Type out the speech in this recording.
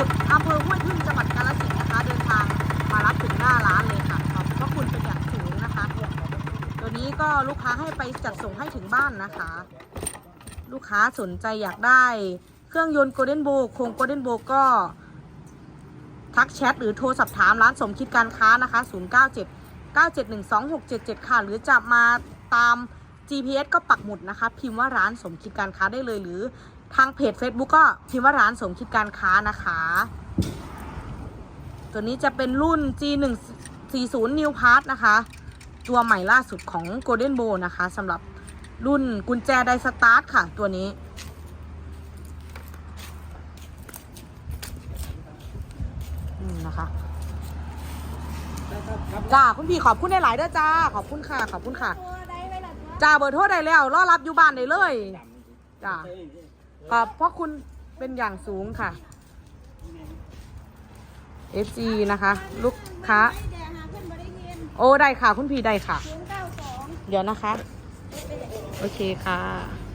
ุตอำเภอห้วยพึ่งจังหวัดกาฬสินธุ์นะคะ เดินทางมารับถึงหน้าร้านเลยค่ะขอบพระคุณเป็นอย่างสูงนะคะ ตัวนี้ก็ลูกค้าให้ไปจัดส่งให้ถึงบ้านนะคะ ลูกค้าสนใจอยากได้เครื่องยนต์โกลเด้นโบโครงโกลเด้นโบก็ ทักแชทหรือโทรสอบถามร้านสมคิดการค้านะคะ 0 9 7 9 7 1 2 6 7 7 ค่ะ หรือจะมาตาม GPS ก็ปักหมุดนะคะ พิมพ์ว่าร้านสมคิดการค้าได้เลยหรือ ทางเพจ Facebook ก็พิมพ์ว่าร้านสมคิดการค้านะคะ ตัวนี้จะเป็นรุ่น G140 New Part นะคะ ตัวใหม่ล่าสุดของ Golden Bow นะคะสำหรับรุ่นกุญแจไดสตาร์ทค่ะ ตัวนี้นะคะจ้าคุณพี่ขอบคุณในหลายเด้อจ้า ขอบคุณค่ะ ขอบคุณค่ะ จ้าเบอร์โทรได้แล้ว รอรับอยู่บ้านได้เลย จ้า ขอบเพราะคุณเป็นอย่างสูงค่ะ FG นะคะ ลูกค้าไม่แดงหาเพื่อนบริเวณโอ้ได้ค่ะ คุณพี่ได้ค่ะศูนย์เก้าสองเดี๋ยวนะคะ โอเคค่ะ